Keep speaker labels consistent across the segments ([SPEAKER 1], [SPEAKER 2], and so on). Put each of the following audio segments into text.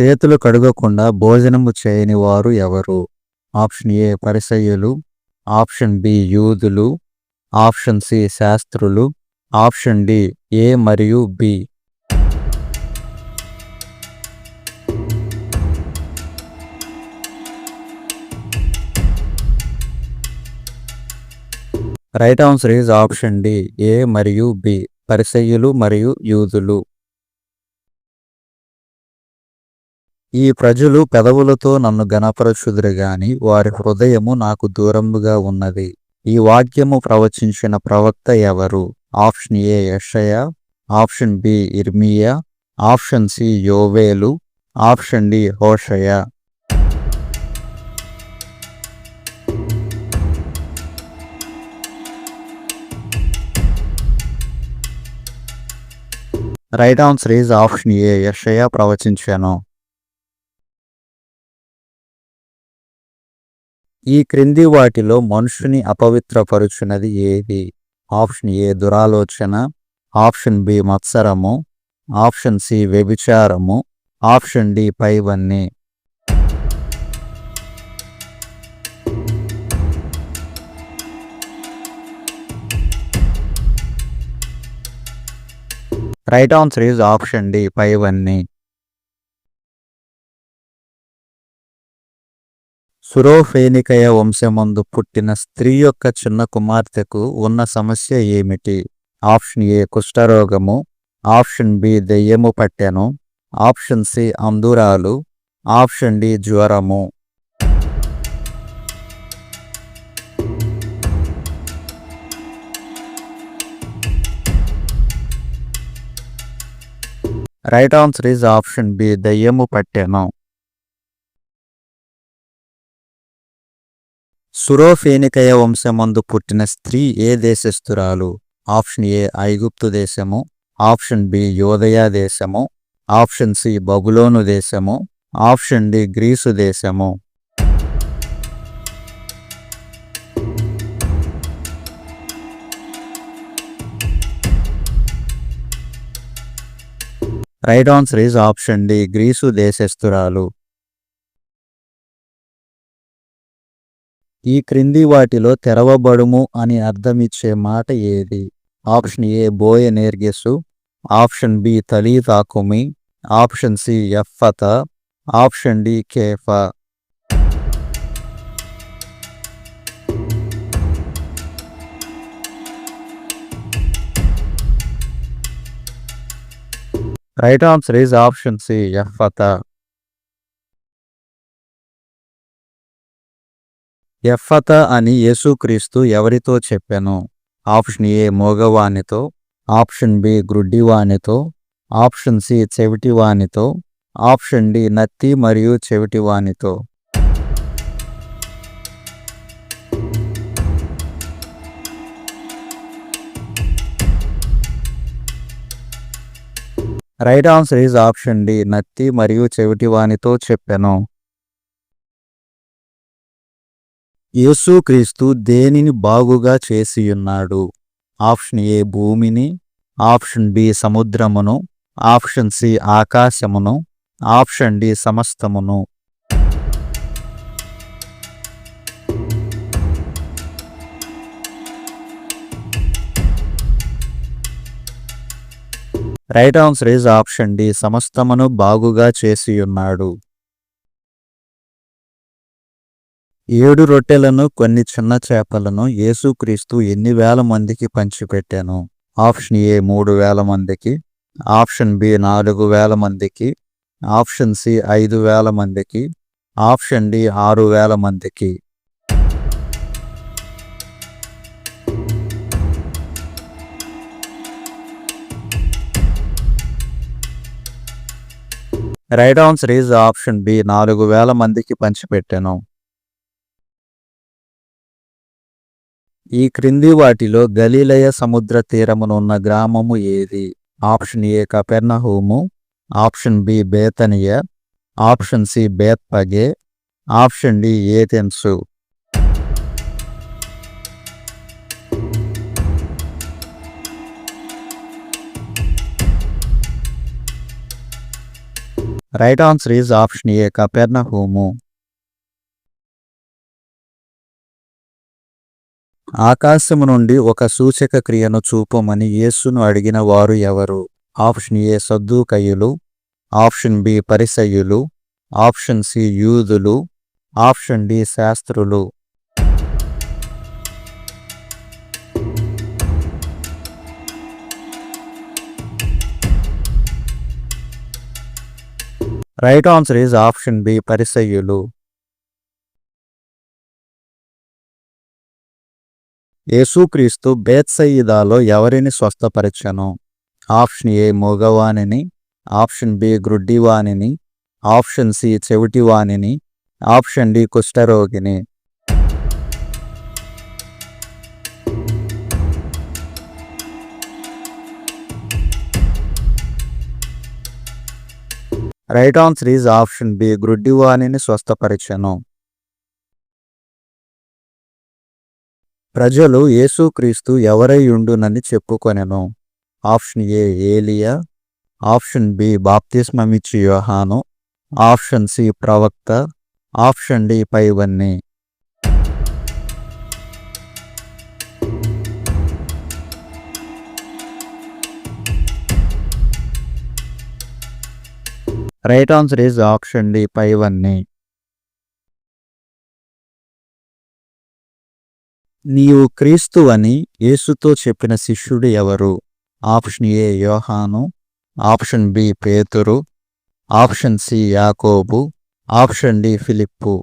[SPEAKER 1] చేతులు కడుగకుండా భోజనము చేయని వారు ఎవరు? ఆప్షన్ ఏ పరిసయ్యులు ఆప్షన్ బి యూదులు ఆప్షన్ సి శాస్త్రులు ఆప్షన్ డి ఏ మరియు B. Right answer is option D A మరియు బి పరిసయ్యులు మరియు యూదులు. ఈ ప్రజలు పెదవులతో నన్ను గణపరచుదురు గాని వారి హృదయము నాకు దూరముగా ఉన్నది. ఈ వాక్యము ప్రవచించిన ప్రవక్త ఎవరు? ఆప్షన్ ఏ యషయ ఆప్షన్ బి ఇర్మియా ఆప్షన్ సి యోవేలు option D Hosea. Right answer is option A Yeshaya ప్రవచించాను. ఈ క్రింది వాటిలో మనుషుని అపవిత్రపరుచున్నది ఏది? ఆప్షన్ ఏ దురాలోచన. ఆప్షన్ బి మత్సరము. ఆప్షన్ సి వ్యభిచారము. ఆప్షన్ డి పైవన్నీ. Right answer is option D పైవన్నీ. సురోఫేనికయ వంశమందు పుట్టిన స్త్రీ యొక్క చిన్న కుమార్తెకు ఉన్న సమస్య ఏమిటి? ఆప్షన్ ఏ కుష్ఠరోగము ఆప్షన్ బి దెయ్యము పట్టెను ఆప్షన్ సి అందురాలు ఆప్షన్ డి జ్వరము. Right answer is option B దయ్యము పట్టెను. సురోఫేనికయ వంశమందు పుట్టిన స్త్రీ ఏ దేశస్థురాలు? ఆప్షన్ ఏ ఐగుప్తు దేశము ఆప్షన్ బి యోదయ దేశము ఆప్షన్ సి బబులోను దేశము ఆప్షన్ డి గ్రీసు దేశము. Right answer is option D Greece దేశస్థురాలు. ఈ క్రింది వాటిలో తెరవబడుము అని అర్థమిచ్చే మాట ఏది? ఆప్షన్ ఏ బోయ నేర్గెసు ఆప్షన్ బి తలీతాకుమి ఆప్షన్ సి ఎఫ్ఫత. Option D కేఫ. Right answer is option C ఎఫ్ఫత. ఎఫత అని యేసుక్రీస్తు ఎవరితో చెప్పాను? ఆప్షన్ ఏ మోగవానితో ఆప్షన్ బి గ్రుడ్డివానితో ఆప్షన్ సి చెవిటివానితో ఆప్షన్ డి నత్తి మరియు చెవిటివానితో. Right answer is option D నత్తి మరియు చెవిటివానితో చెప్పాను. యేసుక్రీస్తు దేనిని బాగుగా చేసియున్నాడు? ఆప్షన్ ఏ భూమిని ఆప్షన్ బి సముద్రమును ఆప్షన్ సి ఆకాశమును ఆప్షన్ డి సమస్తమును. Right answer is option D సమస్తమును బాగుగా చేసియున్నాడు. ఏడు రొట్టెలను కొన్ని చిన్న చేపలను యేసుక్రీస్తు ఎన్ని వేల మందికి పంచిపెట్టాను? ఆప్షన్ ఏ మూడు వేల మందికి ఆప్షన్ బి నాలుగు వేల మందికి ఆప్షన్ సి ఐదు వేల మందికి ఆప్షన్ డి ఆరు వేల మందికి. Right answer is option B నాలుగు వేల మందికి పంచిపెట్టాను. ఈ క్రింది వాటిలో గలీలయ సముద్ర తీరమునున్న గ్రామము ఏది? ఆప్షన్ ఏ కపెర్నహూము ఆప్షన్ బి బేతనియ ఆప్షన్ సి బేత్పగే option D Athens. Right answer is option A కపెర్నహూము. ఆకాశము నుండి ఒక సూచక క్రియను చూపమని యేసును అడిగిన వారు ఎవరు? ఆప్షన్ ఏ సద్దుకయ్యులు ఆప్షన్ బి పరిసయ్యులు ఆప్షన్ సి యూదులు ఆప్షన్ డి శాస్త్రులు. Right answer is option B పరిసయ్యులు. యేసుక్రీస్తు బేత్సయిదాలో ఎవరిని స్వస్థపరచను? ఆప్షన్ ఏ మగవాణిని ఆప్షన్ బి గ్రుడ్డివాణిని ఆప్షన్ సి చెవిటివాణిని option D కుష్ఠరోగిని. Right answer is option B గ్రుడ్డివాణిని స్వస్థపరిచెను. ప్రజలు యేసుక్రీస్తు ఎవరై ఉండునని చెప్పుకొనెను. ఆప్షన్ ఏ ఏలియా. ఆప్షన్ బి బాప్తిస్మమిచ్చి యోహాను. ఆప్షన్ సి ప్రవక్త. ఆప్షన్ డి పైవన్నీ. Right answer is option D పైవన్నీ. నీవు క్రీస్తు అని యేసుతో చెప్పిన శిష్యుడు ఎవరు? ఆప్షన్ ఏ యోహాను ఆప్షన్ బి పేతురు ఆప్షన్ సి యాకోబు option D Philip.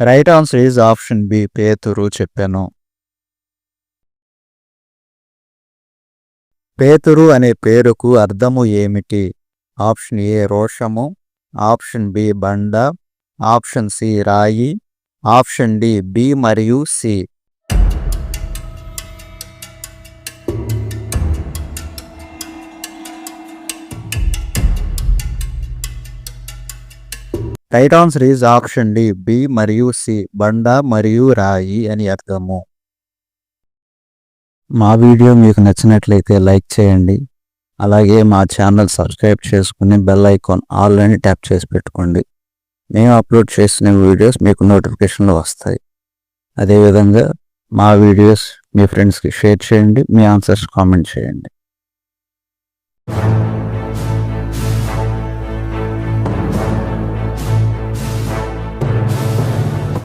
[SPEAKER 1] Right answer is option B పేతురు చెప్పాను. పేతురు అనే పేరుకు అర్థము ఏమిటి? ఆప్షన్ ఏ రోషము ఆప్షన్ బి బండ ఆప్షన్ సి రాయి ఆప్షన్ డి బి మరియు C. Right answer is option D B మరియు సి బండ మరియు రాయి అని అర్థము. మా వీడియో మీకు నచ్చినట్లయితే లైక్ చేయండి. అలాగే మా ఛానల్ సబ్స్క్రైబ్ చేసుకుని బెల్ ఐకాన్ ఆల్ అని ట్యాప్ చేసి పెట్టుకోండి. మేము అప్లోడ్ చేసిన వీడియోస్ మీకు నోటిఫికేషన్లు వస్తాయి. అదేవిధంగా మా వీడియోస్ మీ ఫ్రెండ్స్కి షేర్ చేయండి మీ ఆన్సర్స్ కామెంట్ చేయండి.